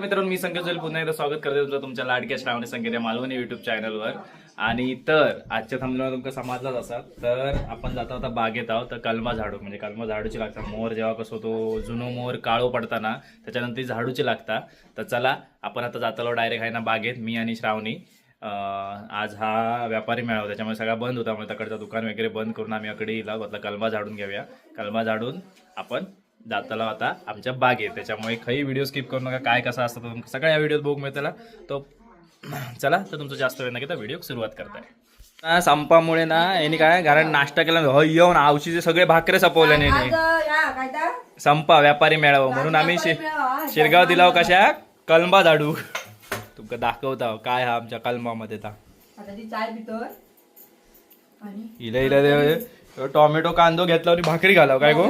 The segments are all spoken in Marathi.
मित्रांनो मी संकेत जोल पुन्हा एकदा स्वागत करते तुमचं तुमच्या लाडक्या श्रावणी संकेत या मालवणी युट्यूब चॅनलवर आणि तर आजच्या थांबल्यावर तुमका समजलाच असा. तर आपण जाता आता बागेत आहोत तर कलमा झाडू. म्हणजे कलमा झाडूची लागतात. मोर जेव्हा कसं तो जुनो मोर काळो पडताना त्याच्यानंतर ती झाडूची लागता तर चला आपण आता जातालो डायरेक्ट आहे ना बागेत मी आणि श्रावणी. आज हा व्यापारी मेळावा त्याच्यामुळे सगळा बंद होता. म्हणजे तकडचं दुकान वगैरे बंद करून आम्ही अकडे येला म्हटलं कलमा झाडून घेऊया. कलमा झाडून आपण जाताला आता आमच्या बागेत. त्याच्यामुळे काही व्हिडिओ स्किप करू नका. काय कसं असतं तर सगळ्या या व्हिडिओत बघू मिळताला. तो चला तर तुमचं जास्त वेळ नका व्हिडिओ सुरुवात करताय. संपामुळे ना यांनी काय घरात नाश्ता केला हो येऊन आवशीचे सगळे भाकरे सपवले नाही संपा व्यापारी मेळावा. म्हणून आम्ही शिरगाव दिलाव कशा? कलमा झाडू. तुमका दाखवता काय हा आमच्या कलमामध्ये ता. आता ती चाय पितोय. आणि? इला इला दे- टोमॅटो कांदो घेतला आणि भाकरी घालाव काय गो?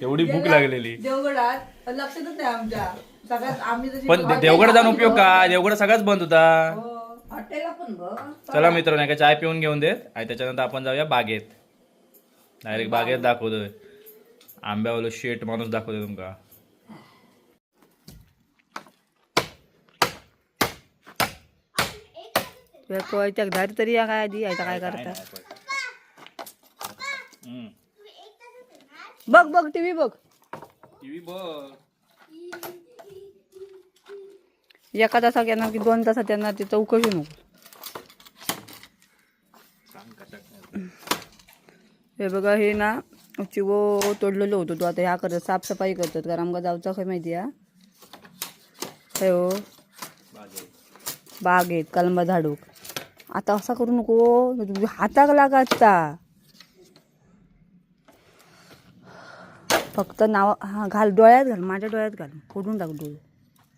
एवढी भूक लागलेली. देवगडात लक्षातच नाही आमच्या. सगळ्यात आम्ही जशी पण देवगड जाऊन उपयोग काय? देवगड सगळाच बंद होता. हो, हॉटेलला पण बघ. चला मित्रांनो एका चाय पिऊन घेऊन देत आणि त्याच्यानंतर आपण जाऊया बागेत. डायरेक्ट बागेत दाखवतोय. आंब्यावाला शेट माणूस दाखवतोय तुमका. त्या घरी तरी या काय आधी? यायचा काय करता? हम्म. बघ बघ टीव्ही बघ. TV बघ. एका तासात येणार की दोन तासात येणार ती चौकशी नको. हे बघा हे ना चिवो तोडलेलं होतं तो. आता ह्या करतात साफसफाई करतात. कारण आमका जाऊचा काय माहिती हा? हे हो. बागेत बागेत कलमा झाडूक. आता असा करू नको. तुझ्या हाताक लागायचा. फक्त नाव हा घाल डोळ्यात घाल माझ्या डोळ्यात घाल. फोडून टाक डोळे.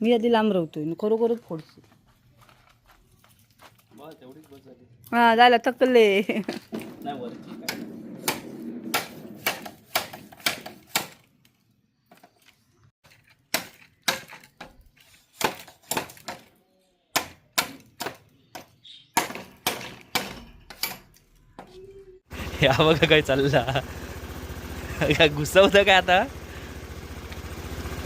मी आधी लांब राहतोय खरोखरच फोडते हा झालं थकले. या बघा काय चालला? काय घुसवतं काय आता?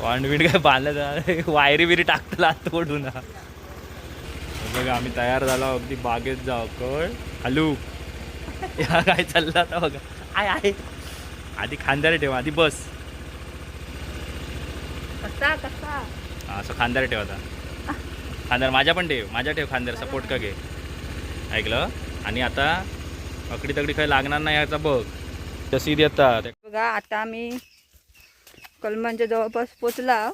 वांडवीड काय बांधलं वायरी बिरी टाकतला आत हा. बघा आम्ही तयार झालो अगदी बागेत जाऊ कळ हॅलो. या काय चाललं आता बघा. आय आहे आधी खांद्याला ठेवा आधी बस. कसा कसा? हा, असं खांद्याला ठेव आता. खांद्यावर माझ्या पण ठेव. माझ्या ठेव खांद्यावर सपोर्ट का घे. ऐकलं? आणि आता अकडी तकडी काही लागणार नाही याचा बघ. तशी देतात बघा आता आम्ही कलमांच्या जवळपास पोचला.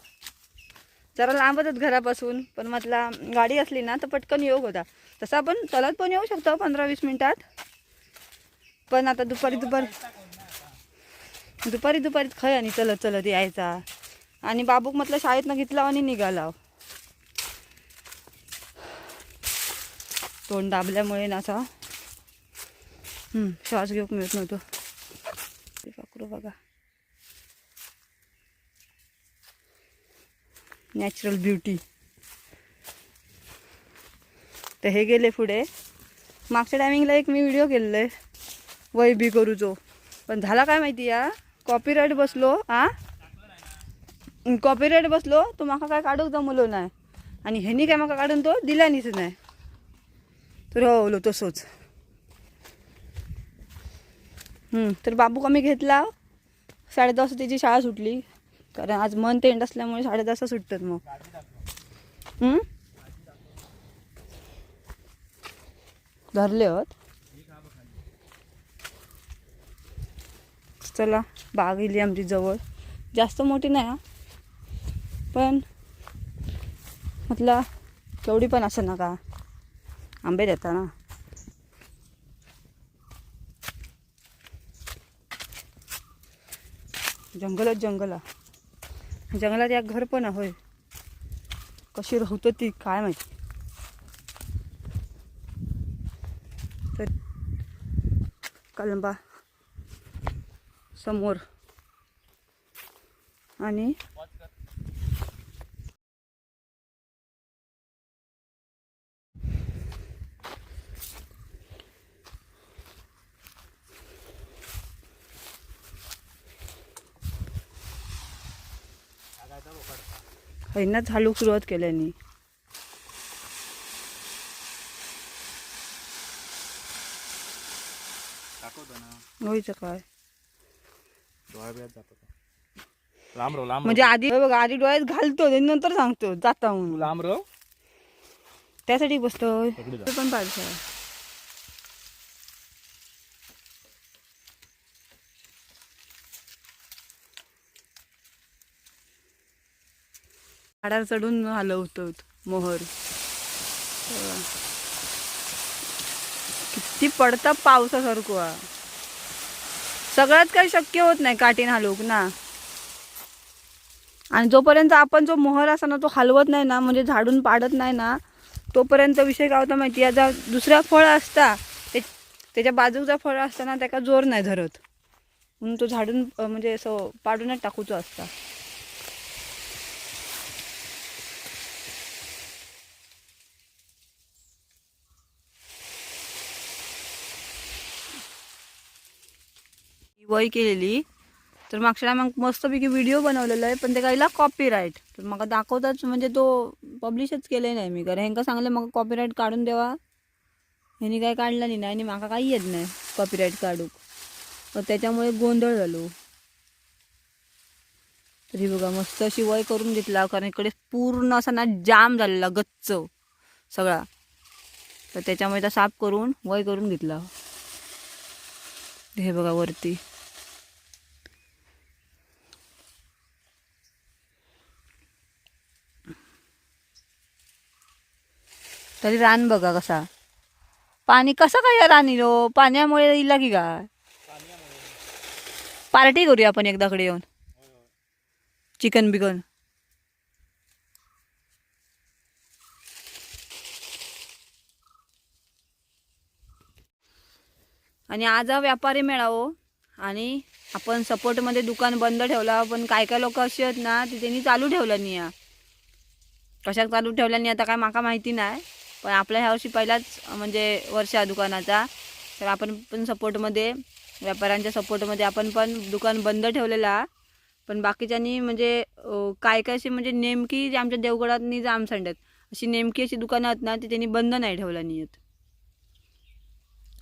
जरा लांबच घरापासून पण म्हटला गाडी असली ना तर पटकन योग होता. तसं आपण चलत पण येऊ शकतो पंधरा वीस मिनिटात. पण आता दुपारी दुपारी दुपारी दुपारी खय आणि चलत चलत यायचा. आणि बाबूक म्हटलं शाळेतनं घेतला आणि निघाला. तोंड दाबल्यामुळे ना असा श्वास घेऊक मिळत नव्हतो. पाखरू बघा. नॅचरल ब्युटी तर हे गेले पुढे. मागच्या टायमिंगला एक मी व्हिडिओ केलेला आहे वय बी करूचो पण झाला काय माहिती या? कॉपीराईट बसलो आ? कॉपीराईट बसलो तो माका काय काढूक जमलो नाही आणि ह्यानी काय माका काढून तो दिला नाही तर हो, हो, रावलो तसोच. तर बाबू कमी घेतला साडे दहा वाजता त्याची शाळा सुटली. कारण आज मंथ एंड असल्यामुळे साडे दहा सुटतात मग. धरले होत. चला बाग इली आमची जवळ. जास्त मोठी नाही हा. पण म्हटलं केवढी पण असं नका. आंबे देता ना जंगलच जंगल. आहे जंगलात एक घर पण आहे. होय कशी राहतो ती काय माहिती? तर कलंबा समोर आणि हैनाच हालूक सुरुवात केल्यानी होईचं काय? लांब रो लांब म्हणजे आधी बघा आधी डोळ्यात घालतो आणि नंतर सांगतो जाता म्हणून. लांब रो त्यासाठी बसतो पण पाहिजे. झाडावर चढून हलवतो मोहर. किती पडता पावसासारखं सगळ्यात काही शक्य होत नाही काठीन हलवूक ना. आणि जोपर्यंत आपण जो मोहर असा ना तो हलवत नाही ना म्हणजे झाडून पाडत नाही ना तोपर्यंत विषय काय होता माहिती याचा दुसरा फळ असता ते त्याच्या बाजूचा फळ असताना त्याका जोर नाही धरत. म्हणून तो झाडून म्हणजे असं पाडूनच टाकूचो असता. वय केलेली. तर मागच्या मग मस्तपैकी व्हिडिओ बनवलेला आहे पण ते काहीला कॉपीराईट तर म्हाका दाखवताच म्हणजे तो पब्लिशच केले नाही मी. कारण हेंका सांगले म्हाका कॉपीराईट काढून देवा. ह्यांनी काय काढलं नाही आणि म्हाका काही येत नाही कॉपीराईट काढूक. तर त्याच्यामुळे गोंधळ झालो. तरी बघा मस्त अशी वय करून घेतला कारण इकडे पूर्ण असा ना जाम झालेला गच्च सगळा. तर त्याच्यामुळे त्या साफ करून वय करून घेतला. हे बघा वरती. तरी रान बघा कसा. पाणी कसं काय या रान इलो पाण्यामुळे इला की काय? पार्टी करूया आपण एकदाकडे येऊन. चिकन बिकन. आणि आज व्यापारी मिळावो हो. आणि आपण सपोर्टमध्ये दुकान बंद ठेवला. पण काय काय लोक अशी आहेत ना ती त्यांनी चालू ठेवलं नाही या कशाक चालू ठेवल्या नाही आता काय माका माहिती नाही. पण आपल्या ह्या वर्षी पहिलाच म्हणजे वर्ष आहे दुकानाचा. तर आपण पण सपोर्टमध्ये व्यापाऱ्यांच्या सपोर्टमध्ये आपण पण दुकान बंद ठेवलेला. पण बाकीच्यांनी म्हणजे काय काय अशी म्हणजे नेमकी जे आमच्या देवगडातनी जामसंड्यात अशी नेमकी अशी दुकानं आहेत ना ती त्यांनी बंद नाही ठेवलं नाही आहेत.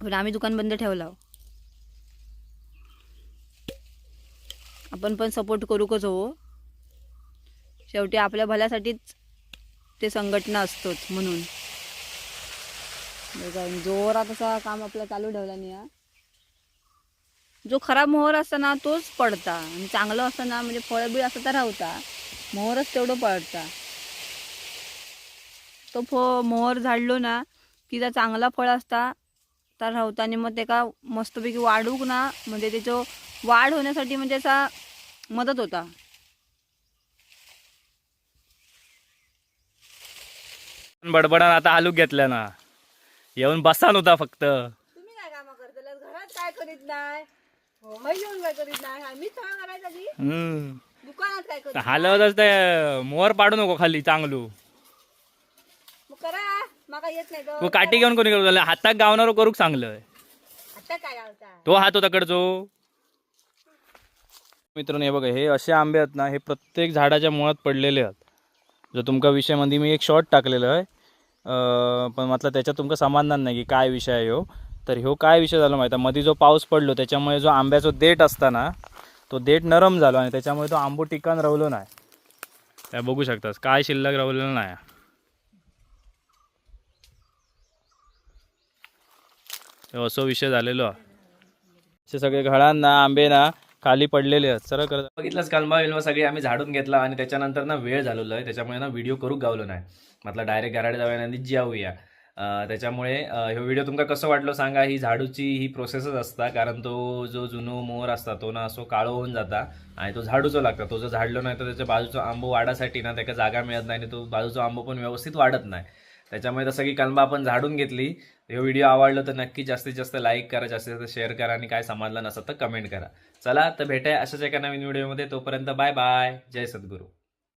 पण आम्ही दुकान बंद ठेवला आपण पण सपोर्ट करूकच हो. शेवटी आपल्या भल्यासाठीच ते संघटना असतोच म्हणून. जोरात असा काम आपलं चालू ठेवला नाही हा. जो खराब मोहर असता ना तोच पडता. आणि चांगलं असतं ना म्हणजे फळ बी असं तर राहता. मोहरच तेवढं पडता. तो फ मोहर झाडलो ना की जर चांगला फळ असता तर राहता. आणि मग त्याका मस्तपैकी वाढूक ना म्हणजे त्याचं वाढ होण्यासाठी म्हणजे असा मदत होता. बडबडान आता हालूक घेतल्या ना. येऊन बसा नव्हता फक्त. तुम्ही काय कामं करता घरात काय करीत नाही? हो येऊन काय करीत नाही? करायचं हम्म. दुकानात काय करीत हालवतच ते मोहर पाडू नको खाली चांगलू. मग करा. माका येत नाही तू काठी घेऊन कोणी करू हाताक गावणार करूक सांगलं. आता काय लावता तो हात होता कडचो. मित्रांनो हे बघा हे असे आंबे आहेत ना हे प्रत्येक झाडाच्या मुळात पडलेले आहेत. जो तुमका विषयामध्ये मी एक शॉर्ट टाकलेलं आहे. पण म्हटलं त्याच्यात तुमका समाधान नाही की काय विषय आहे ह्यो. तर ह्यो काय विषय झाला माहिती आहे? मध्ये जो पाऊस पडलो त्याच्यामुळे जो आंब्याचा देठ असता ना तो देठ नरम झालो आणि त्याच्यामुळे तो आंबो टिकाण रावलो नाही. त्या बघू शकतास. काय शिल्लक रावलेलं नाही. असो विषय झालेलो. आहे. असे सगळे घळांना आंबे ना खाली पडलेले आहेत. सरळ करत बघितलंच कालमा विलमा सगळे आम्ही झाडून घेतला आणि त्याच्यानंतर ना वेळ झालेलो आहे. त्याच्यामुळे ना व्हिडिओ करूक गावलो नाही. म्हटलं डायरेक्ट घराडे जाऊया आणि जाऊया त्याच्यामुळे हे ह्यो व्हिडिओ तुमका कसं वाटलं सांगा. ही झाडूची ही प्रोसेसच असता कारण तो जो जुनो मोर असता तो ना असो काळो होऊन जाता आणि तो झाडूचो लागता. तो जर झाडलो नाही तर त्याच्या बाजूचा आंबो वाढासाठी ना त्याला जागा मिळत नाही आणि तो बाजूचा आंबो पण व्यवस्थित वाढत नाही. त्याच्यामुळे तर सगळी कलमा आपण झाडून घेतली हे व्हिडिओ आवडलं तर नक्की जास्तीत जास्त लाईक करा जास्तीत जास्त शेअर करा आणि काय समजलं नसतं तर कमेंट करा. चला तर भेटाय अशाच एका नवीन व्हिडिओमध्ये तोपर्यंत बाय बाय जय सद्गुरू.